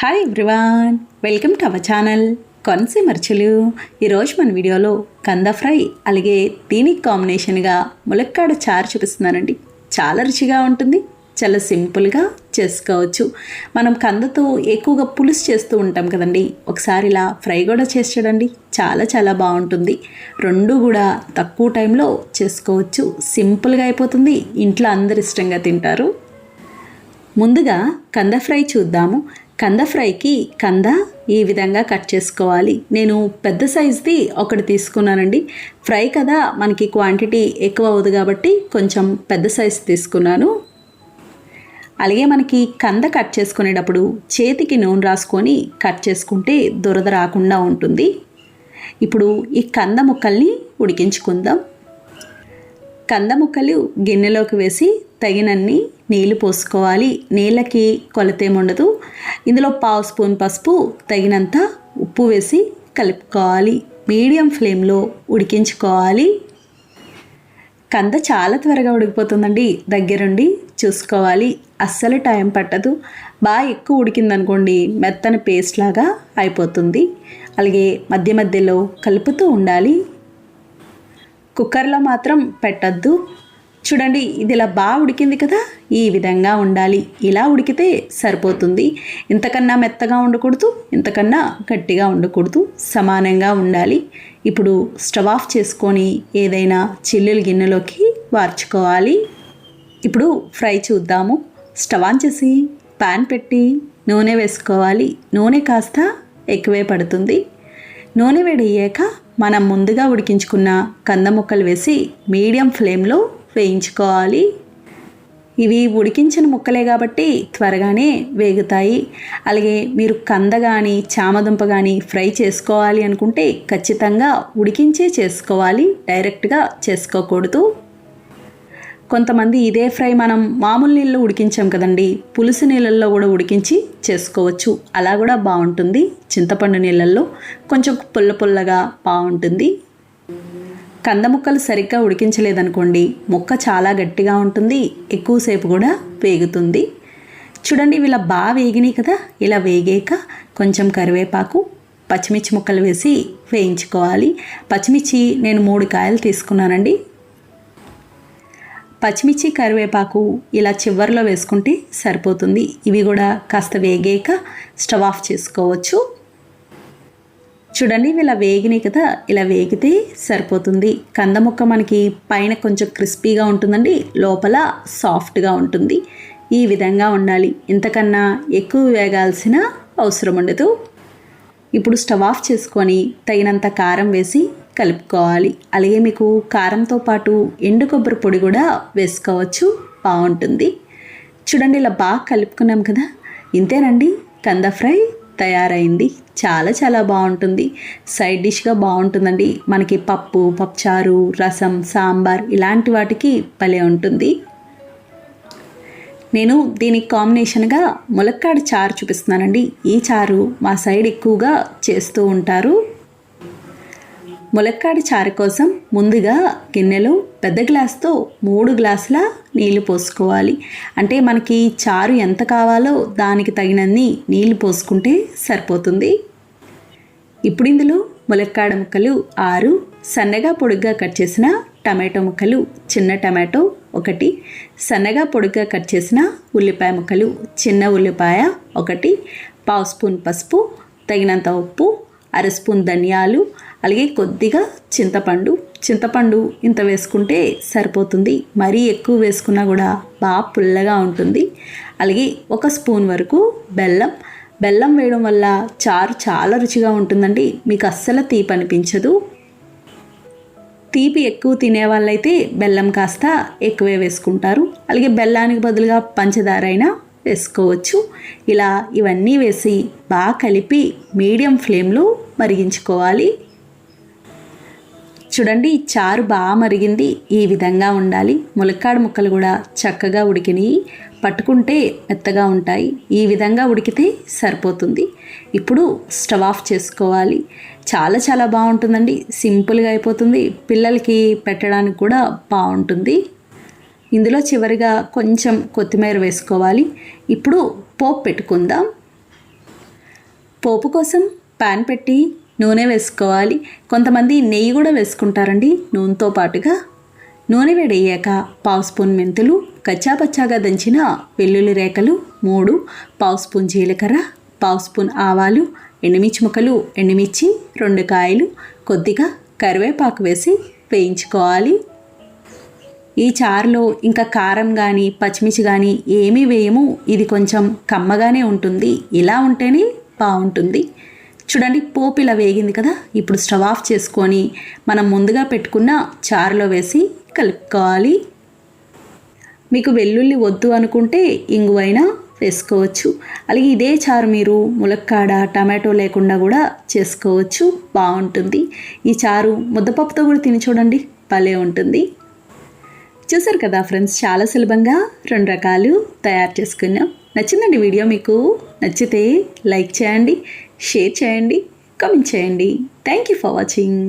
Hi everyone welcome to our channel కొనసీ మర్చులు ఈరోజు మన వీడియోలో కంద ఫ్రై అలాగే దీనికి కాంబినేషన్గా ములక్కాడ చారు చూపిస్తున్నానండి. చాలా రుచిగా ఉంటుంది చాలా సింపుల్గా చేసుకోవచ్చు. మనం కందతో ఎక్కువగా పులుసు చేస్తూ ఉంటాం కదండి. ఒకసారి ఇలా ఫ్రై కూడా చేసి చూడండి చాలా చాలా బాగుంటుంది. రెండు కూడా తక్కువ టైంలో చేసుకోవచ్చు సింపుల్గా అయిపోతుంది ఇంట్లో అందరు ఇష్టంగా తింటారు. ముందుగా కంద ఫ్రై చూద్దాము. కంద ఫ్రైకి కంద ఈ విధంగా కట్ చేసుకోవాలి. నేను పెద్ద సైజుది ఒకటి తీసుకున్నానండి. ఫ్రై కదా మనకి క్వాంటిటీ ఎక్కువ అవుతుంది కాబట్టి కొంచెం పెద్ద సైజు తీసుకున్నాను. అలాగే మనకి కంద కట్ చేసుకునేటప్పుడు చేతికి నూనె రాసుకొని కట్ చేసుకుంటే దురద రాకుండా ఉంటుంది. ఇప్పుడు ఈ కంద ముక్కల్ని ఉడికించుకుందాం. కంద ముక్కలు గిన్నెలోకి వేసి తగినన్ని నీళ్ళు పోసుకోవాలి. నీళ్ళకి కొలతేముండదు ఇందులో పావు స్పూన్ పసుపు తగినంత ఉప్పు వేసి కలుపుకోవాలి. మీడియం ఫ్లేమ్లో ఉడికించుకోవాలి. కంద చాలా త్వరగా ఉడికిపోతుందండి. దగ్గరుండి చూసుకోవాలి. అస్సలు టైం పట్టదు. బాగా ఎక్కువ ఉడికిందనుకోండి మెత్తని పేస్ట్ లాగా అయిపోతుంది. అలాగే మధ్య మధ్యలో కలుపుతూ ఉండాలి. కుక్కర్లో మాత్రం పెట్టద్దు. చూడండి ఇది ఇలా బాగా ఉడికింది కదా ఈ విధంగా ఉండాలి. ఇలా ఉడికితే సరిపోతుంది. ఇంతకన్నా మెత్తగా ఉండకూడదు ఇంతకన్నా గట్టిగా ఉండకూడదు సమానంగా ఉండాలి. ఇప్పుడు స్టవ్ ఆఫ్ చేసుకొని ఏదైనా చిల్లులు గిన్నెలోకి వార్చుకోవాలి. ఇప్పుడు ఫ్రై చూద్దాము. స్టవ్ ఆన్ చేసి పాన్ పెట్టి నూనె వేసుకోవాలి. నూనె కాస్త ఎక్కువే పడుతుంది. నూనె వేడయ్యాక మనం ముందుగా ఉడికించుకున్న కంద ముక్కలు వేసి మీడియం ఫ్లేమ్లో వేయించుకోవాలి. ఇవి ఉడికించిన ముక్కలే కాబట్టి త్వరగానే వేగుతాయి. అలాగే మీరు కంద కానీ చామదుంప కానీ ఫ్రై చేసుకోవాలి అనుకుంటే ఖచ్చితంగా ఉడికించే చేసుకోవాలి. డైరెక్ట్గా చేసుకోకూడదు. కొంతమంది ఇదే ఫ్రై మనం మామూలు నీళ్ళలో ఉడికించాం కదండి పులుసు నీళ్ళల్లో కూడా ఉడికించి చేసుకోవచ్చు. అలా కూడా బాగుంటుంది చింతపండు నీళ్ళల్లో. కొంచెం పుల్ల పుల్లగా బాగుంటుంది కంద ముక్కలు సరిగ్గా ఉడికించలేదనుకోండి ముక్క చాలా గట్టిగా ఉంటుంది ఎక్కువసేపు కూడా వేగుతుంది. చూడండి ఇలా బాగా వేగినాయి కదా ఇలా వేగాక కొంచెం కరివేపాకు పచ్చిమిర్చి ముక్కలు వేసి వేయించుకోవాలి. పచ్చిమిర్చి నేను మూడు కాయలు తీసుకున్నానండి. పచ్చిమిర్చి కరివేపాకు ఇలా చివరిలో వేసుకుంటే సరిపోతుంది. ఇవి కూడా కాస్త వేగాక స్టవ్ ఆఫ్ చేసుకోవచ్చు. చూడండి ఇలా వేగినాయి కదా ఇలా వేగితే సరిపోతుంది. కంద ముక్క మనకి పైన కొంచెం క్రిస్పీగా ఉంటుందండి లోపల సాఫ్ట్గా ఉంటుంది. ఈ విధంగా ఉండాలి. ఇంతకన్నా ఎక్కువ వేగాల్సిన అవసరం ఉండదు. ఇప్పుడు స్టవ్ ఆఫ్ చేసుకొని తగినంత కారం వేసి కలుపుకోవాలి. అలాగే మీకు కారంతో పాటు ఎండు కొబ్బరి పొడి కూడా వేసుకోవచ్చు. బాగుంటుంది. చూడండి ఇలా బాగా కలుపుకున్నాం కదా. ఇంతేనండి కంద ఫ్రై. తయారైంది. చాలా చాలా బాగుంటుంది. సైడ్ డిష్గా బాగుంటుందండి. మనకి పప్పు పప్పుచారు రసం సాంబార్ ఇలాంటి వాటికి భలే ఉంటుంది. నేను దీనికి కాంబినేషన్గా ములక్కాడ చారు చూపిస్తున్నానండి. ఈ చారు మా సైడ్ ఎక్కువగా చేస్తూ ఉంటారు. ములక్కాడ చారు కోసం ముందుగా గిన్నెలో పెద్ద గ్లాస్తో మూడు గ్లాసుల నీళ్ళు పోసుకోవాలి. అంటే మనకి చారు ఎంత కావాలో దానికి తగినన్ని నీళ్ళు పోసుకుంటే సరిపోతుంది. ఇప్పుడు ఇందులో ములక్కాడ ముక్కలు ఆరు సన్నగా పొడుగ్గా కట్ చేసిన టమాటో ముక్కలు చిన్న టమాటో ఒకటి సన్నగా పొడుగ్గా కట్ చేసిన ఉల్లిపాయ ముక్కలు చిన్న ఉల్లిపాయ ఒకటి పావు స్పూన్ పసుపు తగినంత ఉప్పు అర స్పూన్ ధనియాలు అలాగే కొద్దిగా చింతపండు చింతపండు ఇంత వేసుకుంటే సరిపోతుంది. మరీ ఎక్కువ వేసుకున్నా కూడా బాగా పుల్లగా ఉంటుంది. అలాగే ఒక స్పూన్ వరకు బెల్లం. బెల్లం వేయడం వల్ల చారు చాలా రుచిగా ఉంటుందండి. మీకు అస్సలు తీపి అనిపించదు. తీపి ఎక్కువ తినే వాళ్ళైతే బెల్లం కాస్త ఎక్కువే వేసుకుంటారు. అలాగే బెల్లానికి బదులుగా పంచదార అయినా వేసుకోవచ్చు. ఇలా ఇవన్నీ వేసి బాగా కలిపి మీడియం ఫ్లేమ్లో మరిగించుకోవాలి. చూడండి చారు బాగా మరిగింది. ఈ విధంగా ఉండాలి. ములక్కాడ ముక్కలు కూడా చక్కగా ఉడికినాయి పట్టుకుంటే మెత్తగా ఉంటాయి. ఈ విధంగా ఉడికితే సరిపోతుంది. ఇప్పుడు స్టవ్ ఆఫ్ చేసుకోవాలి. చాలా చాలా బాగుంటుందండి. సింపుల్గా అయిపోతుంది. పిల్లలకి పెట్టడానికి కూడా బాగుంటుంది. ఇందులో చివరిగా కొంచెం కొత్తిమీర వేసుకోవాలి. ఇప్పుడు పోపు పెట్టుకుందాం. పోపు కోసం పాన్ పెట్టి నూనె వేసుకోవాలి. కొంతమంది నెయ్యి కూడా వేసుకుంటారండి. నూనెతో పాటుగా నూనె వేడయ్యాక పావు స్పూన్ మెంతులు కచ్చాపచ్చాగా దంచిన వెల్లుల్లి రేఖలు మూడు పావు స్పూన్ జీలకర్ర పావు స్పూన్ ఆవాలు ఎండుమిర్చి ముక్కలు ఎండుమిర్చి రెండు కాయలు కొద్దిగా కరివేపాకు వేసి వేయించుకోవాలి. ఈ చారులో ఇంకా కారం కానీ పచ్చిమిర్చి కానీ ఏమీ వేయము. ఇది కొంచెం కమ్మగానే ఉంటుంది. ఇలా ఉంటేనే బాగుంటుంది. చూడండి పోపు ఇలా వేగింది కదా? ఇప్పుడు స్టవ్ ఆఫ్ చేసుకొని మనం ముందుగా పెట్టుకున్న చారులో వేసి కలుపుకోవాలి. మీకు వెల్లుల్లి వద్దు అనుకుంటే ఇంగువైనా వేసుకోవచ్చు. అలాగే ఇదే చారు మీరు ములక్కాడ టమాటో లేకుండా కూడా చేసుకోవచ్చు. బాగుంటుంది. ఈ చారు ముద్దపప్పుతో కూడా తిని చూడండి భలే ఉంటుంది. చూసారు కదా ఫ్రెండ్స్ చాలా సులభంగా రెండు రకాలు తయారు చేసుకున్నాం. నచ్చిందండి వీడియో మీకు? నచ్చితే లైక్ చేయండి. షేర్ చేయండి కమెంట్ చేయండి. Thank you for watching